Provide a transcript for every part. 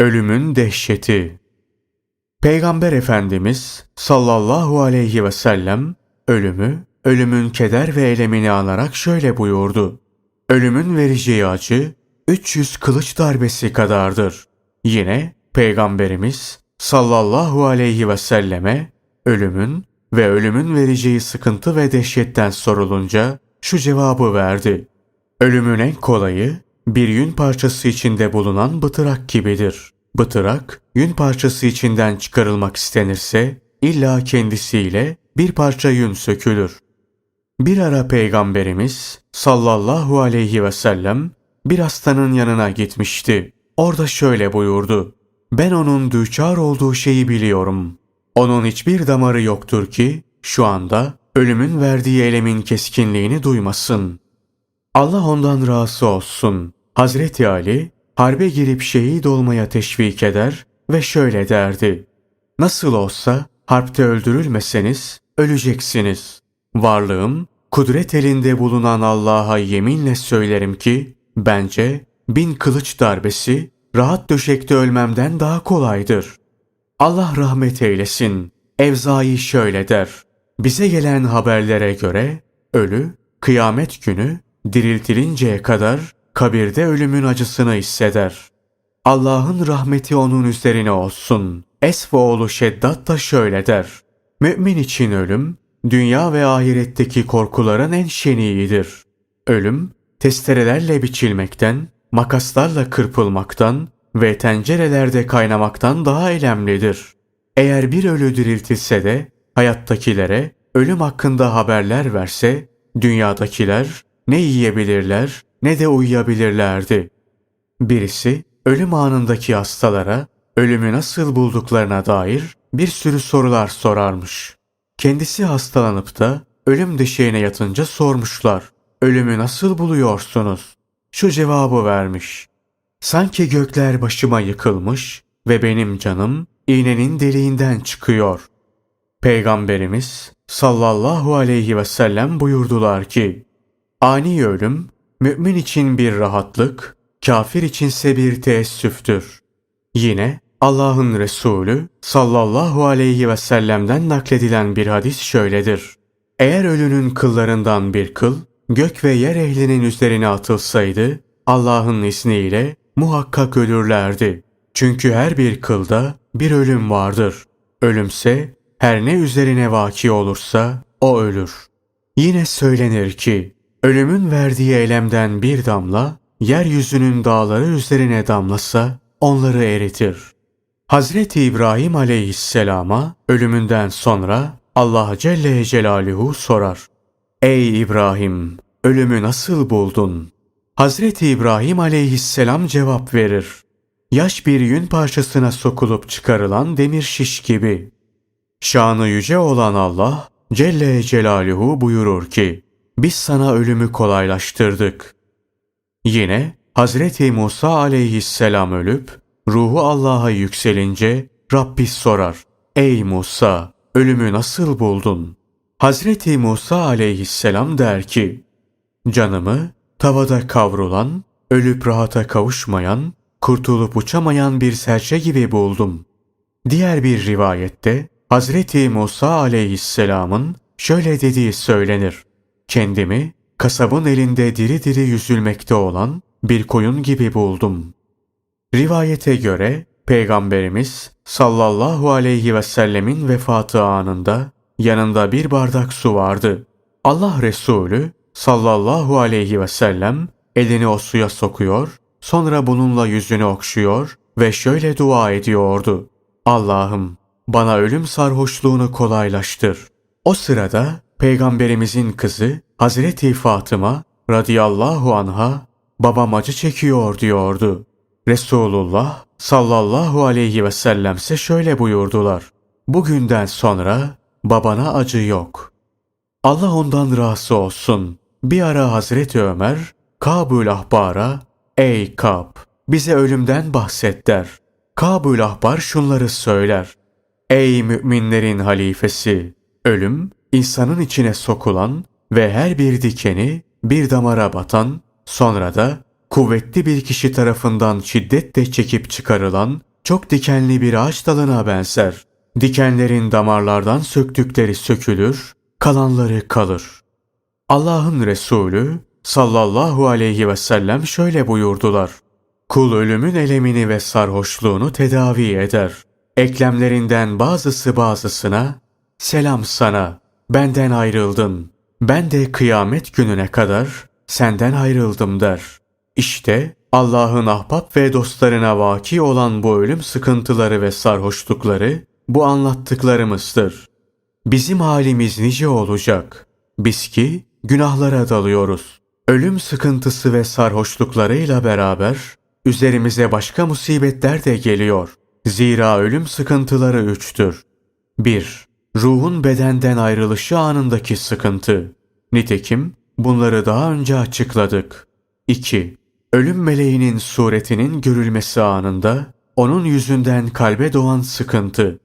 Ölümün dehşeti Peygamber Efendimiz sallallahu aleyhi ve sellem ölümü, ölümün keder ve elemini anarak şöyle buyurdu. Ölümün vereceği acı 300 kılıç darbesi kadardır. Yine Peygamberimiz sallallahu aleyhi ve selleme ölümün ve ölümün vereceği sıkıntı ve dehşetten sorulunca şu cevabı verdi. Ölümün en kolayı bir yün parçası içinde bulunan bıtırak gibidir. Bıtırak, yün parçası içinden çıkarılmak istenirse illa kendisiyle bir parça yün sökülür. Bir ara Peygamberimiz sallallahu aleyhi ve sellem bir hastanın yanına gitmişti. Orada şöyle buyurdu. Ben onun düçar olduğu şeyi biliyorum. Onun hiçbir damarı yoktur ki şu anda ölümün verdiği elemin keskinliğini duymasın. Allah ondan razı olsun. Hazreti Ali harbe girip şehit olmaya teşvik eder ve şöyle derdi. Nasıl olsa harpte öldürülmeseniz öleceksiniz. Varlığım kudret elinde bulunan Allah'a yeminle söylerim ki bence bin kılıç darbesi rahat döşekte ölmemden daha kolaydır. Allah rahmet eylesin. Evzai şöyle der. Bize gelen haberlere göre ölü kıyamet günü diriltilinceye kadar kabirde ölümün acısını hisseder. Allah'ın rahmeti onun üzerine olsun. Esfoğlu Şeddat da şöyle der. Mümin için ölüm, dünya ve ahiretteki korkuların en şeniğidir. Ölüm, testerelerle biçilmekten, makaslarla kırpılmaktan ve tencerelerde kaynamaktan daha elemlidir. Eğer bir ölü diriltilse de hayattakilere ölüm hakkında haberler verse, dünyadakiler ne yiyebilirler ne de uyuyabilirlerdi. Birisi ölüm anındaki hastalara ölümü nasıl bulduklarına dair bir sürü sorular sorarmış. Kendisi hastalanıp da ölüm döşeğine yatınca sormuşlar. Ölümü nasıl buluyorsunuz? Şu cevabı vermiş. Sanki gökler başıma yıkılmış ve benim canım iğnenin deliğinden çıkıyor. Peygamberimiz sallallahu aleyhi ve sellem buyurdular ki, Ani ölüm, mümin için bir rahatlık, kafir içinse bir teessüftür. Yine Allah'ın Resulü sallallahu aleyhi ve sellem'den nakledilen bir hadis şöyledir. Eğer ölünün kıllarından bir kıl, gök ve yer ehlinin üzerine atılsaydı, Allah'ın izniyle muhakkak ölürlerdi. Çünkü her bir kılda bir ölüm vardır. Ölümse her ne üzerine vaki olursa o ölür. Yine söylenir ki ölümün verdiği elemden bir damla yeryüzünün dağları üzerine damlasa onları eritir. Hazreti İbrahim aleyhisselama ölümünden sonra Allah Celle Celaluhu sorar. Ey İbrahim! Ölümü nasıl buldun? Hazreti İbrahim aleyhisselam cevap verir. Yaş bir yün parçasına sokulup çıkarılan demir şiş gibi. Şanı yüce olan Allah Celle Celaluhu buyurur ki, biz sana ölümü kolaylaştırdık. Yine Hazreti Musa aleyhisselam ölüp, ruhu Allah'a yükselince Rabbi sorar, Ey Musa, ölümü nasıl buldun? Hazreti Musa aleyhisselam der ki, Canımı tavada kavrulan, ölüp rahata kavuşmayan, kurtulup uçamayan bir serçe gibi buldum. Diğer bir rivayette Hazreti Musa aleyhisselamın şöyle dediği söylenir. Kendimi kasabın elinde diri diri yüzülmekte olan bir koyun gibi buldum. Rivayete göre Peygamberimiz sallallahu aleyhi ve sellemin vefatı anında yanında bir bardak su vardı. Allah Resulü sallallahu aleyhi ve sellem elini o suya sokuyor, sonra bununla yüzünü okşuyor ve şöyle dua ediyordu. Allah'ım bana ölüm sarhoşluğunu kolaylaştır. O sırada Peygamberimizin kızı Hazreti Fatıma radıyallahu anha babam acı çekiyor diyordu. Resulullah sallallahu aleyhi ve sellemse şöyle buyurdular. Bugünden sonra babana acı yok. Allah ondan razı olsun. Bir ara Hazreti Ömer Kabul Ahbar'a Ey Kab bize ölümden bahset der. Kabul Ahbar şunları söyler. Ey müminlerin halifesi! Ölüm, insanın içine sokulan ve her bir dikeni bir damara batan, sonra da kuvvetli bir kişi tarafından şiddetle çekip çıkarılan çok dikenli bir ağaç dalına benzer. Dikenlerin damarlardan söktükleri sökülür, kalanları kalır. Allah'ın Resulü sallallahu aleyhi ve sellem şöyle buyurdular. Kul ölümün elemini ve sarhoşluğunu tedavi eder. Eklemlerinden bazısı bazısına, selam sana, benden ayrıldın. Ben de kıyamet gününe kadar senden ayrıldım der. İşte Allah'ın ahbap ve dostlarına vaki olan bu ölüm sıkıntıları ve sarhoşlukları bu anlattıklarımızdır. Bizim halimiz nice olacak. Biz ki günahlara dalıyoruz. Ölüm sıkıntısı ve sarhoşluklarıyla beraber üzerimize başka musibetler de geliyor. Zira ölüm sıkıntıları üçtür. 1. Ruhun bedenden ayrılışı anındaki sıkıntı. Nitekim bunları daha önce açıkladık. 2. Ölüm meleğinin suretinin görülmesi anında onun yüzünden kalbe doğan sıkıntı.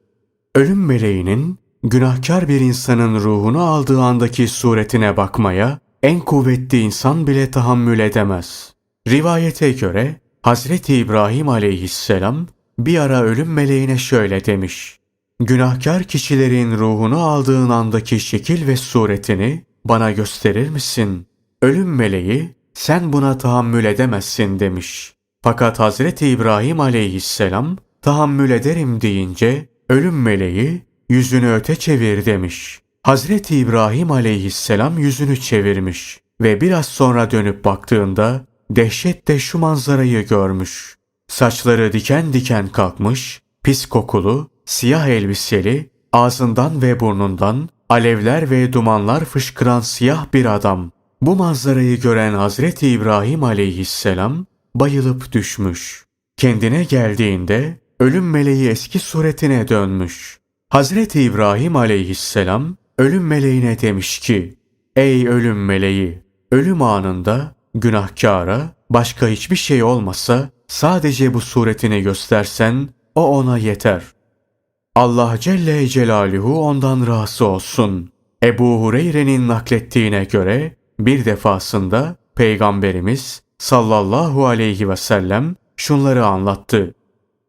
Ölüm meleğinin günahkar bir insanın ruhunu aldığı andaki suretine bakmaya en kuvvetli insan bile tahammül edemez. Rivayete göre Hazreti İbrahim aleyhisselam bir ara ölüm meleğine şöyle demiş. Günahkar kişilerin ruhunu aldığın andaki şekil ve suretini bana gösterir misin? Ölüm meleği sen buna tahammül edemezsin demiş. Fakat Hazreti İbrahim aleyhisselam tahammül ederim deyince ölüm meleği yüzünü öte çevir demiş. Hazreti İbrahim aleyhisselam yüzünü çevirmiş ve biraz sonra dönüp baktığında dehşetle şu manzarayı görmüş. Saçları diken diken kalkmış, pis kokulu, siyah elbiseli, ağzından ve burnundan alevler ve dumanlar fışkıran siyah bir adam. Bu manzarayı gören Hazreti İbrahim aleyhisselam bayılıp düşmüş. Kendine geldiğinde ölüm meleği eski suretine dönmüş. Hazreti İbrahim aleyhisselam ölüm meleğine demiş ki, Ey ölüm meleği! Ölüm anında günahkara başka hiçbir şey olmasa sadece bu suretini göstersen o ona yeter. Allah Celle Celaluhu ondan razı olsun. Ebu Hureyre'nin naklettiğine göre bir defasında Peygamberimiz sallallahu aleyhi ve sellem şunları anlattı.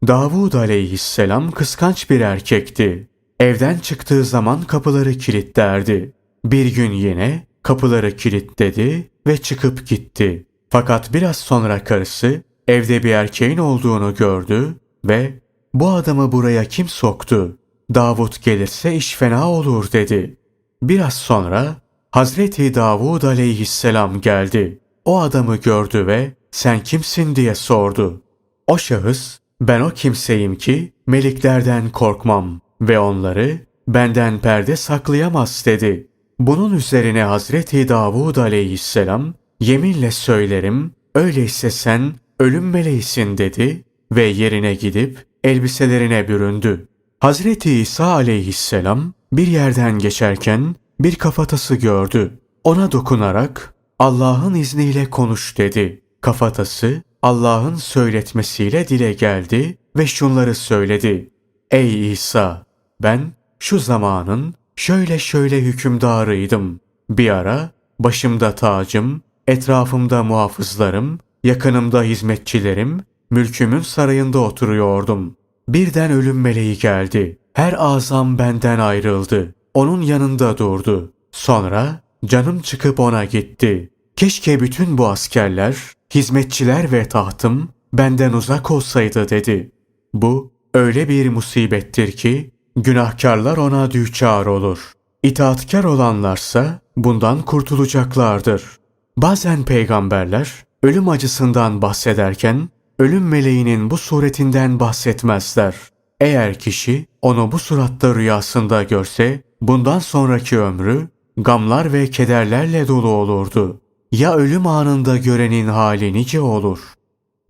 Davud aleyhisselam kıskanç bir erkekti. Evden çıktığı zaman kapıları kilitlerdi. Bir gün yine kapıları kilitledi ve çıkıp gitti. Fakat biraz sonra karısı evde bir erkeğin olduğunu gördü ve bu adamı buraya kim soktu? Davut gelirse iş fena olur dedi. Biraz sonra Hazreti Davud aleyhisselam geldi. O adamı gördü ve sen kimsin diye sordu. O şahıs ben o kimseyim ki meliklerden korkmam ve onları benden perde saklayamaz dedi. Bunun üzerine Hazreti Davud aleyhisselam yeminle söylerim öyleyse sen ölüm meleğisin dedi ve yerine gidip elbiselerine büründü. Hazreti İsa aleyhisselam bir yerden geçerken bir kafatası gördü. Ona dokunarak Allah'ın izniyle konuş dedi. Kafatası Allah'ın söyletmesiyle dile geldi ve şunları söyledi. Ey İsa! Ben şu zamanın şöyle şöyle hükümdarıydım. Bir ara başımda tacım, etrafımda muhafızlarım, yakınımda hizmetçilerim, mülkümün sarayında oturuyordum. Birden ölüm meleği geldi. Her azam benden ayrıldı. Onun yanında durdu. Sonra canım çıkıp ona gitti. Keşke bütün bu askerler, hizmetçiler ve tahtım benden uzak olsaydı dedi. Bu öyle bir musibettir ki günahkarlar ona düçar olur. İtaatkar olanlarsa bundan kurtulacaklardır. Bazen peygamberler ölüm acısından bahsederken ölüm meleğinin bu suretinden bahsetmezler. Eğer kişi onu bu suratta rüyasında görse bundan sonraki ömrü gamlar ve kederlerle dolu olurdu. Ya ölüm anında görenin hali nice olur?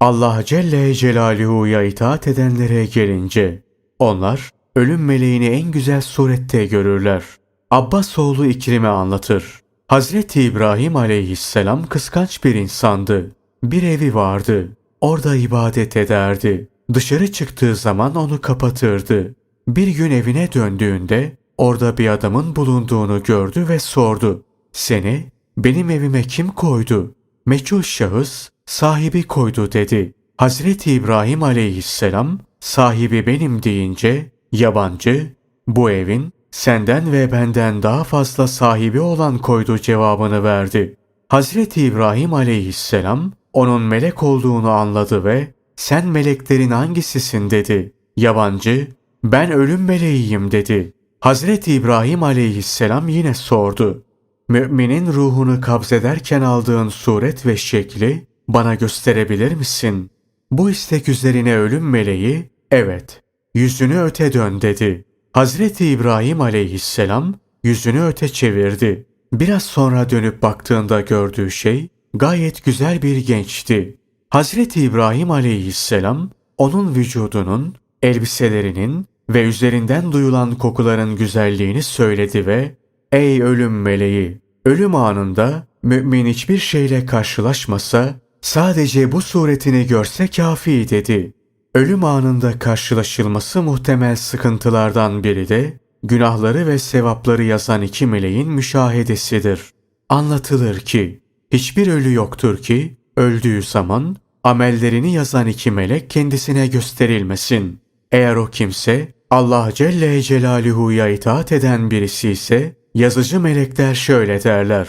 Allah Celle Celaluhu'ya itaat edenlere gelince onlar ölüm meleğini en güzel surette görürler. Abbas oğlu İkrim'e anlatır. Hazreti İbrahim aleyhisselam kıskanç bir insandı. Bir evi vardı. Orada ibadet ederdi. Dışarı çıktığı zaman onu kapatırdı. Bir gün evine döndüğünde orada bir adamın bulunduğunu gördü ve sordu. Seni benim evime kim koydu? Meçhul şahıs sahibi koydu dedi. Hazreti İbrahim aleyhisselam sahibi benim deyince yabancı bu evin senden ve benden daha fazla sahibi olan koydu cevabını verdi. Hazreti İbrahim aleyhisselam onun melek olduğunu anladı ve sen meleklerin hangisisin dedi. Yabancı ben ölüm meleğiyim dedi. Hazreti İbrahim aleyhisselam yine sordu. Müminin ruhunu kabzederken aldığın suret ve şekli bana gösterebilir misin? Bu istek üzerine ölüm meleği, evet, yüzünü öte dön dedi. Hazreti İbrahim aleyhisselam yüzünü öte çevirdi. Biraz sonra dönüp baktığında gördüğü şey gayet güzel bir gençti. Hazreti İbrahim aleyhisselam onun vücudunun, elbiselerinin ve üzerinden duyulan kokuların güzelliğini söyledi ve Ey ölüm meleği! Ölüm anında mümin hiçbir şeyle karşılaşmasa sadece bu suretini görse kafi dedi. Ölüm anında karşılaşılması muhtemel sıkıntılardan biri de günahları ve sevapları yazan iki meleğin müşahedesidir. Anlatılır ki hiçbir ölü yoktur ki öldüğü zaman amellerini yazan iki melek kendisine gösterilmesin. Eğer o kimse Allah Celle Celaluhu'ya itaat eden birisi ise yazıcı melekler şöyle derler.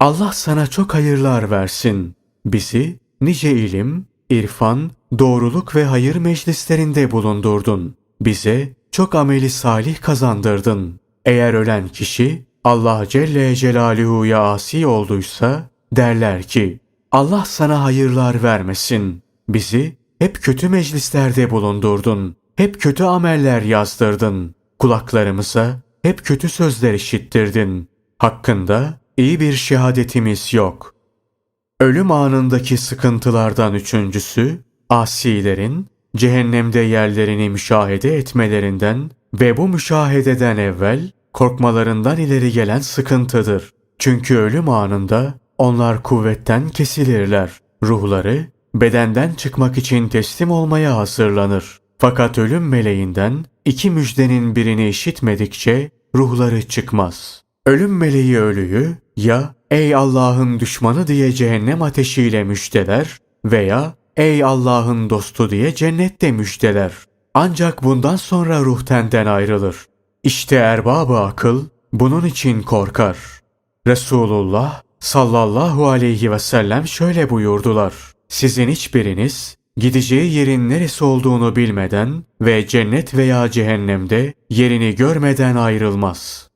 Allah sana çok hayırlar versin. Bizi nice ilim, irfan, doğruluk ve hayır meclislerinde bulundurdun. Bize çok ameli salih kazandırdın. Eğer ölen kişi Allah Celle Celaluhu'ya asi olduysa derler ki Allah sana hayırlar vermesin. Bizi hep kötü meclislerde bulundurdun. Hep kötü ameller yazdırdın. Kulaklarımıza hep kötü sözler işittirdin. Hakkında iyi bir şehadetimiz yok. Ölüm anındaki sıkıntılardan üçüncüsü, asilerin cehennemde yerlerini müşahede etmelerinden ve bu müşahededen evvel korkmalarından ileri gelen sıkıntıdır. Çünkü ölüm anında onlar kuvvetten kesilirler. Ruhları bedenden çıkmak için teslim olmaya hazırlanır. Fakat ölüm meleğinden iki müjdenin birini işitmedikçe ruhları çıkmaz. Ölüm meleği ölüyü ya ey Allah'ın düşmanı diye cehennem ateşiyle müjdeler veya ey Allah'ın dostu diye cennette müjdeler. Ancak bundan sonra ruh tenden ayrılır. İşte erbabı akıl bunun için korkar. Resulullah sallallahu aleyhi ve sellem şöyle buyurdular. Sizin hiçbiriniz gideceği yerin neresi olduğunu bilmeden ve cennet veya cehennemde yerini görmeden ayrılmaz.